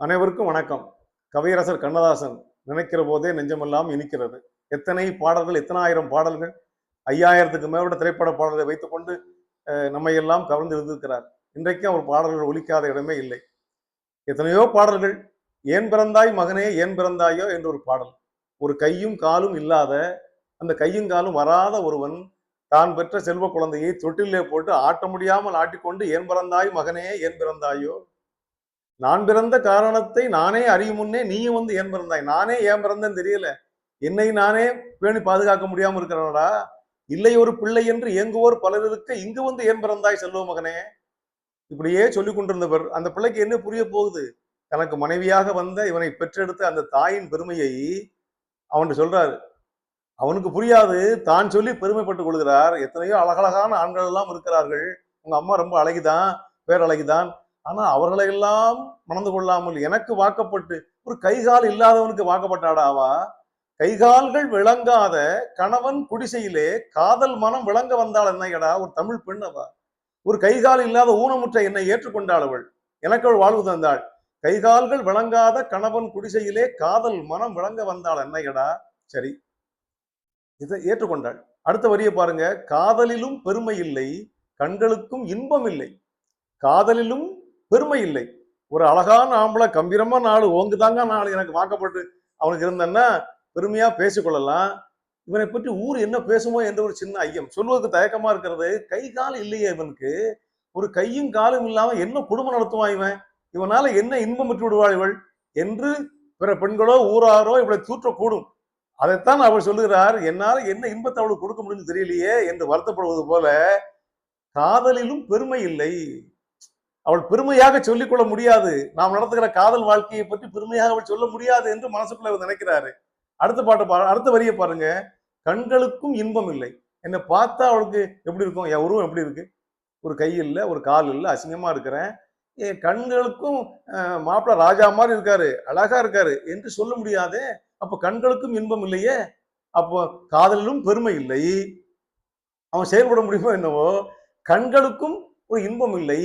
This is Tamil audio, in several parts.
அனைவருக்கும் வணக்கம். கவியரசர் கண்ணதாசன் நினைக்கிற போதே நெஞ்சமெல்லாம் இனிக்கிறது. எத்தனை பாடல்கள் எத்தனை ஆயிரம் பாடல்கள் ஐயாயிரத்துக்கு மேற்பட்ட திரைப்பட பாடல்களை வைத்துக்கொண்டு அஹ், நம்மை எல்லாம் கவர்ந்து இருந்திருக்கிறார் இன்றைக்கும் அவர் பாடல்கள் ஒழிக்காத இடமே இல்லை. எத்தனையோ பாடல்கள் ஏன் பிறந்தாய் மகனே ஏன் பிறந்தாயோ என்ற ஒரு பாடல். ஒரு கையும் காலும் இல்லாத அந்த கையும் காலும் வராத ஒருவன் தான் பெற்ற செல்வ குழந்தையை தொட்டிலே போட்டு ஆட்ட முடியாமல் ஆட்டிக்கொண்டு ஏன் பிறந்தாய் மகனே ஏன் பிறந்தாயோ நான் பிறந்த காரணத்தை நானே அறியும் முன்னே நீயும் வந்து ஏன் பிறந்தாய்? நானே ஏன் பிறந்தேன்னு தெரியல. என்னை நானே பேணி பாதுகாக்க முடியாம இருக்கிறனடா. இல்லை ஒரு பிள்ளை என்று இயங்குவோர் பலர் இருக்க இங்கு வந்து ஏன் பிறந்தாய் செல்வ மகனே? இப்படியே சொல்லிக் கொண்டிருந்தவர் அந்த பிள்ளைக்கு என்ன புரிய போகுது? தனக்கு மனைவியாக வந்த இவனை பெற்றெடுத்த அந்த தாயின் பெருமையை அவன் சொல்றாரு. அவனுக்கு புரியாது தான் சொல்லி பெருமைப்பட்டுக் கொள்கிறார். எத்தனையோ அழகழகான ஆண்கள் எல்லாம் இருக்கிறார்கள். உங்க அம்மா ரொம்ப அழகிதான் பேரழகிதான். அழகிதான் அவர்களை எல்லாம் மணந்து கொள்ளாமல் எனக்கு வாக்கப்பட்டு ஒரு கைகால் இல்லாதவனுக்கு வாக்கப்பட்டாடாவா கைகால்கள் விளங்காத கணவன் குடிசையிலே காதல் மனம் விளங்க வந்தாள் என்னையடா? ஒரு தமிழ் பெண் அவ. ஒரு கைகால் இல்லாத ஊனமுற்ற என்னை ஏற்றுக்கொண்டாள் அவள். எனக்கு அவள் வாழ்வு தந்தாள். கைகால்கள் விளங்காத கணவன் குடிசையிலே காதல் மனம் விளங்க வந்தாள் என்னையடா? சரி. இதை ஏற்றுக்கொண்டாள். அடுத்த வரியை பாருங்க. காதலிலும் பெருமை இல்லை கண்களுக்கும் இன்பம் இல்லை. காதலிலும் பெருமை இல்லை. ஒரு அழகான ஆம்பளை கம்பீரமா நாள் ஓங்குதாங்க நாள் எனக்கு வாக்கப்பட்டு அவனுக்கு இருந்தன்னா பெருமையா பேசிக்கொள்ளலாம். இவனை பற்றி ஊர் என்ன பேசுமோ என்ற ஒரு சின்ன ஐயம். சொல்வதற்கு தயக்கமா இருக்கிறது. கை கால் இல்லையே இவனுக்கு. ஒரு கையும் காலும் இல்லாம என்ன குடும்பம் நடத்துவான் இவன்? இவனால என்ன இன்பம் பெற்று விடுவாள் இவள்? என்று பிற பெண்களோ ஊராரோ இவளை தூற்றக்கூடும். அதைத்தான் அவர் சொல்லுகிறார். என்னால் என்ன இன்பத்தை அவளுக்கு கொடுக்க முடியும் தெரியலையே என்று வருத்தப்படுவது போல காதலிலும் பெருமை இல்லை. அவள் பெருமையாக சொல்லிக்கொள்ள முடியாது. நாம் நடத்துகிற காதல் வாழ்க்கையை பற்றி பெருமையாக அவள் சொல்ல முடியாது என்று மனசுக்குள்ள அவர் நினைக்கிறாரு. அடுத்த பாட்டு பாரு அடுத்த வரியை பாருங்க. கண்களுக்கும் இன்பம் இல்லை. என்னை பார்த்தா அவளுக்கு எப்படி இருக்கும்? என் உருவம் எப்படி இருக்கு? ஒரு கை இல்லை ஒரு கால் இல்லை அசிங்கமா இருக்கிறேன். என் கண்களுக்கும் மாப்பிள்ள ராஜா மாதிரி இருக்காரு அழகா இருக்காரு என்று சொல்ல முடியாதே. அப்ப கண்களுக்கும் இன்பம் இல்லையே. அப்போ காதலிலும் பெருமை இல்லை. அவன் செயல்பட முடியுமோ என்னவோ? கண்களுக்கும் ஒரு இன்பம் இல்லை.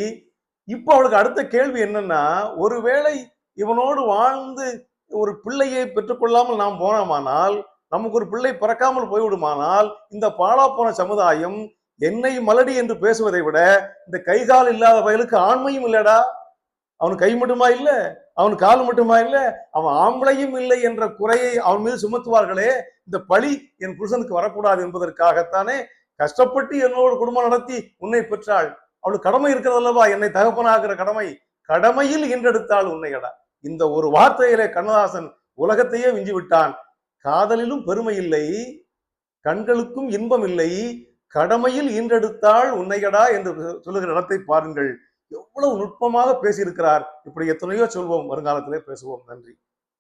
இப்போ அவளுக்கு அடுத்த கேள்வி என்னன்னா ஒருவேளை இவனோடு வாழ்ந்து ஒரு பிள்ளையை பெற்றுக்கொள்ளாமல் நாம் போனோமானால் நமக்கு ஒரு பிள்ளை பிறக்காமல் போய்விடுமானால் இந்த பாலா போன சமுதாயம் என்னை மலடி என்று பேசுவதை விட இந்த கைகால் இல்லாத பயலுக்கு ஆண்மையும் இல்லடா. அவன் கை மட்டுமா இல்ல? அவன் கால் மட்டுமா இல்ல? அவன் ஆம்பளையும் இல்லை என்ற குறையை அவன் மீது சுமத்துவார்களே. இந்த பழி என் புருஷனுக்கு வரக்கூடாது என்பதற்காகத்தானே கஷ்டப்பட்டு என்னோடு குடும்பம் நடத்தி உன்னை பெற்றாள். அவளுக்கு கடமை இருக்கிறதல்லவா? என்னை தகப்பனாகிற கடமை? கடமையில் இன்றெடுத்தால் உன்னையடா இந்த ஒரு வார்த்தையிலே கண்ணதாசன் உலகத்தையே விஞ்சி விட்டான் காதலிலும் பெருமை இல்லை கண்களுக்கும் இன்பம் இல்லை கடமையில் ஈன்றெடுத்தாள் உன்னையடா என்று சொல்லுகிற இடத்தை பாருங்கள். எவ்வளவு நுட்பமாக பேசியிருக்கிறார். இப்படி எத்தனையோ சொல்வோம் வருங்காலத்திலே பேசுவோம். நன்றி.